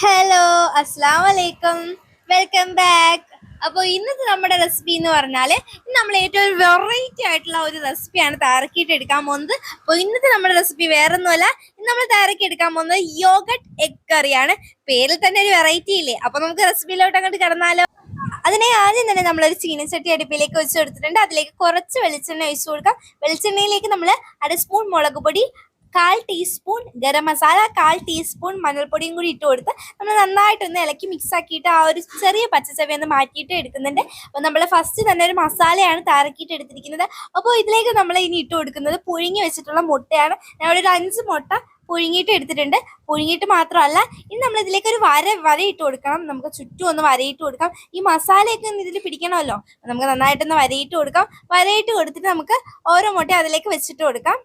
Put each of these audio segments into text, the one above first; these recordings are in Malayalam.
ഹലോ അസ്സാം വലൈക്കും വെൽക്കം ബാക്ക് അപ്പോൾ ഇന്നത്തെ നമ്മുടെ റെസിപ്പി എന്ന് പറഞ്ഞാൽ നമ്മൾ ഏറ്റവും വെറൈറ്റി ആയിട്ടുള്ള ഒരു റെസിപ്പിയാണ് തയ്യാറാക്കിയിട്ട് എടുക്കാൻ പോകുന്നത്. അപ്പോൾ ഇന്നത്തെ നമ്മുടെ റെസിപ്പി വേറൊന്നുമല്ല. ഇന്ന് നമ്മൾ തയ്യാറാക്കി എടുക്കാൻ പോകുന്നത് യോഗട്ട് എഗ് കറിയാണ് പേരിൽ തന്നെ ഒരു വെറൈറ്റി ഇല്ലേ? അപ്പോൾ നമുക്ക് റെസിപ്പിയിലോട്ട് അങ്ങോട്ട് കിടന്നാലോ. അതിനെ ആദ്യം തന്നെ നമ്മളൊരു ചീനച്ചട്ടി അടുപ്പിലേക്ക് വെച്ച് കൊടുത്തിട്ടുണ്ട്. അതിലേക്ക് കുറച്ച് വെളിച്ചെണ്ണ ഒഴിച്ചു കൊടുക്കാം. വെളിച്ചെണ്ണയിലേക്ക് നമ്മൾ അര സ്പൂൺ മുളക് പൊടി കാൽ ടീസ്പൂൺ ഗരം മസാല കാൽ ടീസ്പൂൺ മഞ്ഞൾപ്പൊടിയും കൂടി ഇട്ട് കൊടുത്ത് നമ്മൾ നന്നായിട്ടൊന്ന് ഇലക്കി മിക്സ് ആക്കിയിട്ട് ആ ഒരു ചെറിയ പച്ചച്ചവി ഒന്ന് മാറ്റിയിട്ട് എടുക്കുന്നുണ്ട്. അപ്പോൾ നമ്മൾ ഫസ്റ്റ് തന്നെ ഒരു മസാലയാണ് താരക്കിയിട്ട് എടുത്തിരിക്കുന്നത്. അപ്പോൾ ഇതിലേക്ക് നമ്മൾ ഇനി ഇട്ട് കൊടുക്കുന്നത് പുഴുങ്ങി വെച്ചിട്ടുള്ള മുട്ടയാണ്. ഇവിടെ ഒരു അഞ്ച് മുട്ട പുഴുങ്ങിയിട്ട് എടുത്തിട്ടുണ്ട്. പുഴുങ്ങിയിട്ട് മാത്രമല്ല ഇനി നമ്മൾ ഇതിലേക്ക് ഒരു വര വര ഇട്ട് കൊടുക്കണം. നമുക്ക് ചുറ്റും ഒന്ന് വരയിട്ട് കൊടുക്കാം. ഈ മസാലയൊക്കെ ഒന്ന് ഇതിൽ പിടിക്കണമല്ലോ. നമുക്ക് നന്നായിട്ടൊന്ന് വരയിട്ട് കൊടുക്കാം. വരയിട്ട് കൊടുത്തിട്ട് നമുക്ക് ഓരോ മുട്ട അതിലേക്ക് വെച്ചിട്ട് കൊടുക്കാം.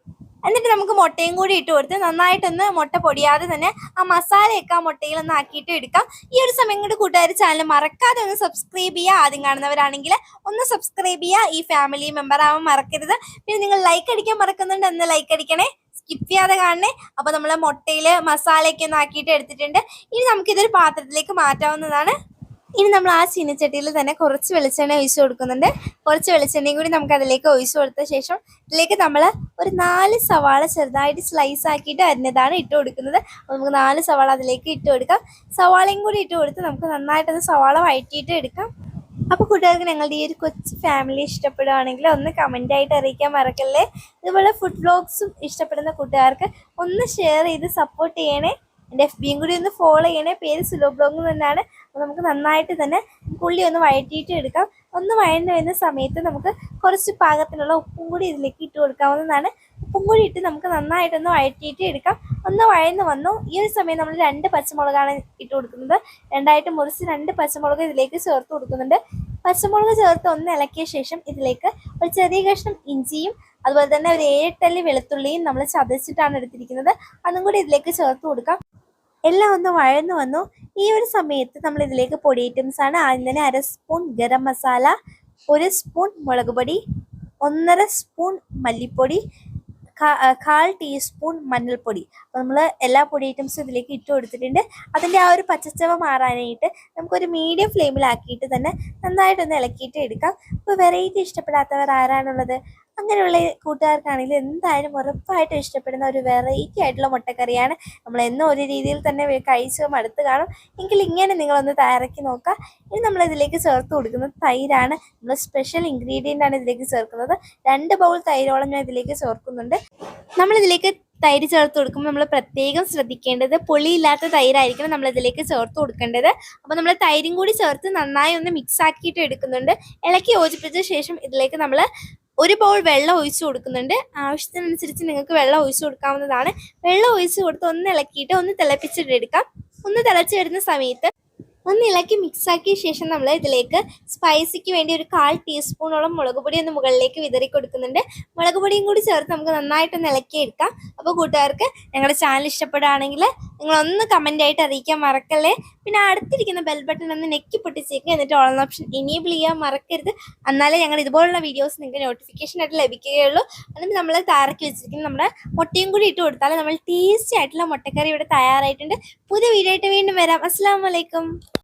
എന്നിട്ട് നമുക്ക് മുട്ടയും കൂടി ഇട്ട് കൊടുത്ത് നന്നായിട്ടൊന്ന് മുട്ട പൊടിയാതെ തന്നെ ആ മസാലയൊക്കെ ആ മുട്ടയിൽ ഒന്ന് ആക്കിയിട്ട് എടുക്കാം. ഈ ഒരു സമയം കൊണ്ട് കൂട്ടുകാർ ചാനൽ മറക്കാതെ ഒന്ന് സബ്സ്ക്രൈബ് ചെയ്യുക. ആദ്യം കാണുന്നവരാണെങ്കിൽ ഒന്ന് സബ്സ്ക്രൈബ് ചെയ്യുക. ഈ ഫാമിലി മെമ്പർ ആവാൻ മറക്കരുത്. പിന്നെ നിങ്ങൾ ലൈക്ക് അടിക്കാൻ മറക്കുന്നുണ്ട്. എന്ന് ലൈക്ക് അടിക്കണേ. സ്കിപ്പ് ചെയ്യാതെ കാണണേ. അപ്പൊ നമ്മൾ മുട്ടയിൽ മസാലയൊക്കെ ഒന്ന് ആക്കിയിട്ട് എടുത്തിട്ടുണ്ട്. ഇനി നമുക്കിതൊരു പാത്രത്തിലേക്ക് മാറ്റാവുന്നതാണ്. ഇനി നമ്മൾ ആ ചീനച്ചട്ടിയിൽ തന്നെ കുറച്ച് വെളിച്ചെണ്ണ ഒഴിച്ചു കൊടുക്കുന്നുണ്ട്. കുറച്ച് വെളിച്ചെണ്ണയും കൂടി നമുക്ക് അതിലേക്ക് ഒഴിച്ചു കൊടുത്ത ശേഷം ഇതിലേക്ക് നമ്മൾ ഒരു നാല് സവാള ചെറുതായിട്ട് സ്ലൈസ് ആക്കിയിട്ട് അരിഞ്ഞതാണ് ഇട്ട് കൊടുക്കുന്നത്. അപ്പോൾ നമുക്ക് നാല് സവാള അതിലേക്ക് ഇട്ട് കൊടുക്കാം. സവാളയും കൂടി ഇട്ട് കൊടുത്ത് നമുക്ക് നന്നായിട്ടത് സവാള വഴറ്റിയിട്ട് എടുക്കാം. അപ്പോൾ കൂട്ടുകാർക്ക് ഞങ്ങളുടെ ഈ ഒരു കൊച്ചു ഫാമിലി ഇഷ്ടപ്പെടുകയാണെങ്കിൽ ഒന്ന് കമന്റായിട്ട് അറിയിക്കാൻ മറക്കല്ലേ? ഇതുപോലെ ഫുഡ് വ്ലോഗ്സും ഇഷ്ടപ്പെടുന്ന കൂട്ടുകാർക്ക് ഒന്ന് ഷെയർ ചെയ്ത് സപ്പോർട്ട് ചെയ്യണേ. എന്റെ എഫ് ബിയും കൂടി ഒന്ന് ഫോളോ ചെയ്യണേ. പേര് സുലോ ബ്ലോഗ് തന്നെയാണ്. അപ്പോൾ നമുക്ക് നന്നായിട്ട് തന്നെ ഉള്ളി ഒന്ന് വഴറ്റിയിട്ട് എടുക്കാം. ഒന്ന് വഴന്നു വരുന്ന സമയത്ത് നമുക്ക് കുറച്ച് പാകത്തിനുള്ള ഉപ്പും കൂടി ഇതിലേക്ക് ഇട്ട് കൊടുക്കാവുന്നതാണ്. ഉപ്പും കൂടി ഇട്ട് നമുക്ക് നന്നായിട്ടൊന്ന് വഴറ്റിയിട്ട് എടുക്കാം. ഒന്ന് വഴന്ന് വന്നു. ഈ ഒരു സമയം നമ്മൾ രണ്ട് പച്ചമുളകാണ് ഇട്ട് കൊടുക്കുന്നത്. രണ്ടായിട്ട് മുറിച്ച് രണ്ട് പച്ചമുളക് ഇതിലേക്ക് ചേർത്ത് കൊടുക്കുന്നുണ്ട്. പച്ചമുളക് ചേർത്ത് ഒന്ന് ഇളക്കിയ ശേഷം ഇതിലേക്ക് ഒരു ചെറിയ കഷ്ണം ഇഞ്ചിയും അതുപോലെ തന്നെ ഒരു ഏഴെട്ടല്ലി വെളുത്തുള്ളിയും നമ്മൾ ചതച്ചിട്ടാണ് എടുത്തിരിക്കുന്നത്. അതും കൂടി ഇതിലേക്ക് ചേർത്ത് കൊടുക്കാം. എല്ലാം ഒന്ന് വഴന്നു വന്നു. ഈ ഒരു സമയത്ത് നമ്മൾ ഇതിലേക്ക് പൊടി ഐറ്റംസ് ആണ് ആദ്യം തന്നെ അര സ്പൂൺ ഗരം മസാല ഒരു സ്പൂൺ മുളക് പൊടി ഒന്നര സ്പൂൺ മല്ലിപ്പൊടി കാൽ ടീസ്പൂൺ മഞ്ഞൾപ്പൊടി. അപ്പോൾ നമ്മൾ എല്ലാ പൊടി ഐറ്റംസും ഇതിലേക്ക് ഇട്ട് കൊടുത്തിട്ടുണ്ട്. അതിന്റെ ആ ഒരു പച്ചച്ചവ മാറാനായിട്ട് നമുക്കൊരു മീഡിയം ഫ്ലെയിമിലാക്കിയിട്ട് തന്നെ നന്നായിട്ടൊന്ന് ഇളക്കിയിട്ട് എടുക്കാം. അപ്പോൾ വെറൈറ്റി ഇഷ്ടപ്പെടാത്തവർ ആരാണുള്ളത്? അങ്ങനെയുള്ള കൂട്ടുകാർക്കാണെങ്കിൽ എന്തായാലും ഉറപ്പായിട്ടും ഇഷ്ടപ്പെടുന്ന ഒരു വെറൈറ്റി ആയിട്ടുള്ള മുട്ടക്കറിയാണ്. നമ്മൾ എന്നും ഒരു രീതിയിൽ തന്നെ കഴിച്ചു അടുത്ത് കാണും. എങ്കിൽ ഇങ്ങനെ നിങ്ങളൊന്ന് തയ്യാറാക്കി നോക്കുക. ഇനി നമ്മളിതിലേക്ക് ചേർത്ത് കൊടുക്കുന്നത് തൈരാണ്. നമ്മൾ സ്പെഷ്യൽ ഇൻഗ്രീഡിയന്റ് ആണ് ഇതിലേക്ക് ചേർക്കുന്നത്. രണ്ട് ബൗൾ തൈരോളം ഞാൻ ഇതിലേക്ക് ചേർക്കുന്നുണ്ട്. നമ്മളിതിലേക്ക് തൈര് ചേർത്ത് കൊടുക്കുമ്പോൾ നമ്മൾ പ്രത്യേകം ശ്രദ്ധിക്കേണ്ടത് പുളിയില്ലാത്ത തൈരായിരിക്കണം നമ്മൾ ഇതിലേക്ക് ചേർത്ത് കൊടുക്കേണ്ടത്. അപ്പോൾ നമ്മൾ തൈരും കൂടി ചേർത്ത് നന്നായി ഒന്ന് മിക്സ് ആക്കിയിട്ട് എടുക്കുന്നുണ്ട്. ഇളക്കി യോജിപ്പിച്ച ശേഷം ഇതിലേക്ക് നമ്മൾ ഒരു ബൗൾ വെള്ളം ഒഴിച്ചു കൊടുക്കുന്നുണ്ട്. ആവശ്യത്തിനനുസരിച്ച് നിങ്ങൾക്ക് വെള്ളം ഒഴിച്ചു കൊടുക്കാവുന്നതാണ്. വെള്ളം ഒഴിച്ചു കൊടുത്ത് ഒന്ന് ഇളക്കിയിട്ട് ഒന്ന് തിളപ്പിച്ചിട്ട് എടുക്കാം. ഒന്ന് തിളച്ച് വരുന്ന സമയത്ത് ഒന്ന് ഇളക്കി മിക്സ് ആക്കിയ ശേഷം നമ്മൾ ഇതിലേക്ക് സ്പൈസിക്ക് വേണ്ടി ഒരു കാൽ ടീസ്പൂണോളം മുളക് പൊടി ഒന്ന് മുകളിലേക്ക് വിതറി കൊടുക്കുന്നുണ്ട്. മുളക് പൊടിയും കൂടി ചേർത്ത് നമുക്ക് നന്നായിട്ടൊന്ന് ഇളക്കി എടുക്കാം. അപ്പോൾ കൂട്ടുകാർക്ക് ഞങ്ങളുടെ ചാനൽ ഇഷ്ടപ്പെടുകയാണെങ്കിൽ നിങ്ങളൊന്ന് കമന്റ് ആയിട്ട് അറിയിക്കാൻ മറക്കല്ലേ? പിന്നെ അടുത്തിരിക്കുന്ന ബെൽ ബട്ടൺ ഒന്ന് നെക്കി പൊട്ടിച്ചേക്കുക. എന്നിട്ട് ഓൺ ഓപ്ഷൻ എനേബിൾ ചെയ്യാൻ മറക്കരുത്. എന്നാലേ ഞങ്ങൾ ഇതുപോലുള്ള വീഡിയോസ് നിങ്ങൾക്ക് നോട്ടിഫിക്കേഷൻ ആയിട്ട് ലഭിക്കുകയുള്ളൂ. എന്നിട്ട് നമ്മൾ താരക്കി വെച്ചിരിക്കുന്ന നമ്മുടെ മുട്ടയും കൂടി ഇട്ട് കൊടുത്താൽ നമ്മൾ ടേസ്റ്റി ആയിട്ടുള്ള മുട്ടക്കറി ഇവിടെ തയ്യാറായിട്ടുണ്ട്. പുതിയ വീഡിയോ ആയിട്ട് വീണ്ടും വരാം. അസ്സാം വലൈക്കും